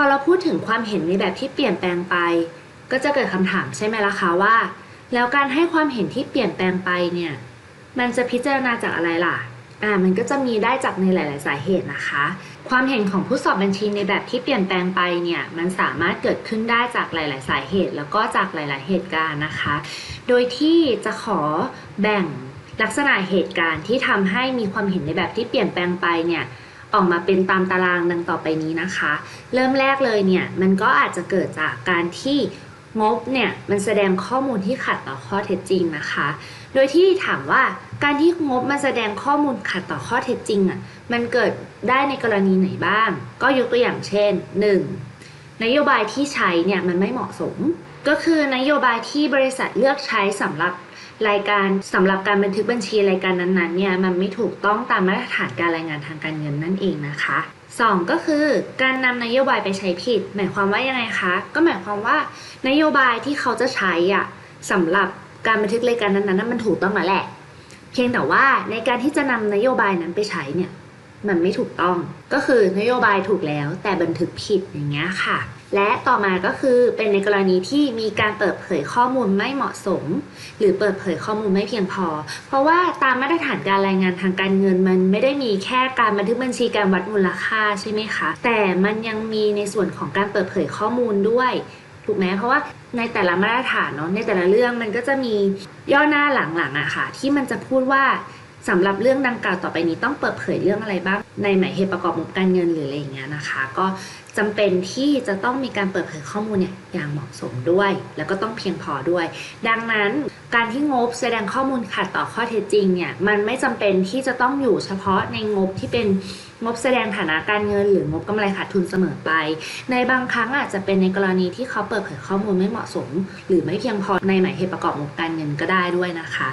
อเราพูดถึงความเห็นในแบบที่เปลี่ยนแปลงไป ก็จะเกิดคำถามใช่ไหมล่ะคะว่า แล้วการให้ความเห็นที่เปลี่ยนแปลงไปเนี่ย มันจะพิจารณาจากอะไรล่ะ อ่า มันก็จะมีได้จากในหลาย ๆ สาเหตุนะคะ ความเห็นของผู้สอบบัญชีในแบบที่เปลี่ยนแปลงไปเนี่ย มันสามารถเกิดขึ้นได้จากหลาย ๆ สาเหตุ แล้วก็จากหลาย ๆ เหตุการณ์นะคะ โดยที่จะขอแบ่งลักษณะเหตุการณ์ที่ทำให้มีความเห็นในแบบที่เปลี่ยนแปลงไปเนี่ย ออกมาเป็นตามตารางดังต่อไปนี้นะคะ เริ่มแรกเลยเนี่ยมันก็อาจจะเกิดจากการที่งบเนี่ยมันแสดงข้อมูลที่ขัดต่อข้อเท็จจริงนะคะ โดยที่ถามว่าการที่งบมาแสดงข้อมูลขัดต่อข้อเท็จจริงอะมันเกิดได้ในกรณีไหนบ้าง ก็ยกตัวอย่างเช่น 1. นโยบายที่ใช้เนี่ยมันไม่เหมาะสม ก็คือนโยบายที่บริษัทเลือกใช้สำหรับ รายการสำหรับการบันทึกบัญชีรายการนั้นๆเนี่ยมันไม่ถูกต้องตามมาตรฐานการรายงานทางการเงินนั่นเองนะคะ2ก็คือการนำนโยบายไปใช้ผิด หมายความว่ายังไงคะ ก็หมายความว่านโยบายที่เขาจะใช้อะสำหรับการบันทึกรายการนั้นๆนั้นมันถูกต้องแล้วแหละ เพียงแต่ว่าในการที่จะนำนโยบายนั้นไปใช้เนี่ย มันไม่ถูกต้อง ก็คือนโยบายถูกแล้วแต่บันทึกผิดอย่างเงี้ยค่ะ และต่อมาก็คือเป็นในกรณีที่มีการเปิดเผยข้อมูลไม่เหมาะสม หรือเปิดเผยข้อมูลไม่เพียงพอ เพราะว่าตามมาตรฐานการรายงานทางการเงินมันไม่ได้มีแค่การบันทึกบัญชีการวัดมูลค่าใช่ไหมคะ แต่มันยังมีในส่วนของการเปิดเผยข้อมูลด้วยถูกไหมเพราะว่าในแต่ละมาตรฐานเนาะในแต่ละเรื่องมันก็จะมีย่อหน้าหลังๆอะค่ะ ที่มันจะพูดว่า สำหรับเรื่องดังกล่าวต่อไปนี้ต้องเปิดเผยเรื่องอะไรบ้าง ในหมายเหตุประกอบงบการเงินหรืออะไรอย่างเงี้ยนะคะ ก็จำเป็นที่จะต้องมีการเปิดเผยข้อมูลเนี่ยอย่างเหมาะสมด้วย แล้วก็ต้องเพียงพอด้วย ดังนั้นการที่งบแสดงข้อมูลขัดต่อข้อเท็จจริงเนี่ยมันไม่จำเป็นที่จะต้องอยู่เฉพาะในงบที่เป็นงบแสดงฐานะการเงิน หรืองบกำไรขาดทุนเสมอไป ในบางครั้งอาจจะเป็นในกรณีที่เขาเปิดเผยข้อมูลไม่เหมาะสม หรือไม่เพียงพอในหมายเหตุประกอบงบการเงินก็ได้ด้วยนะคะ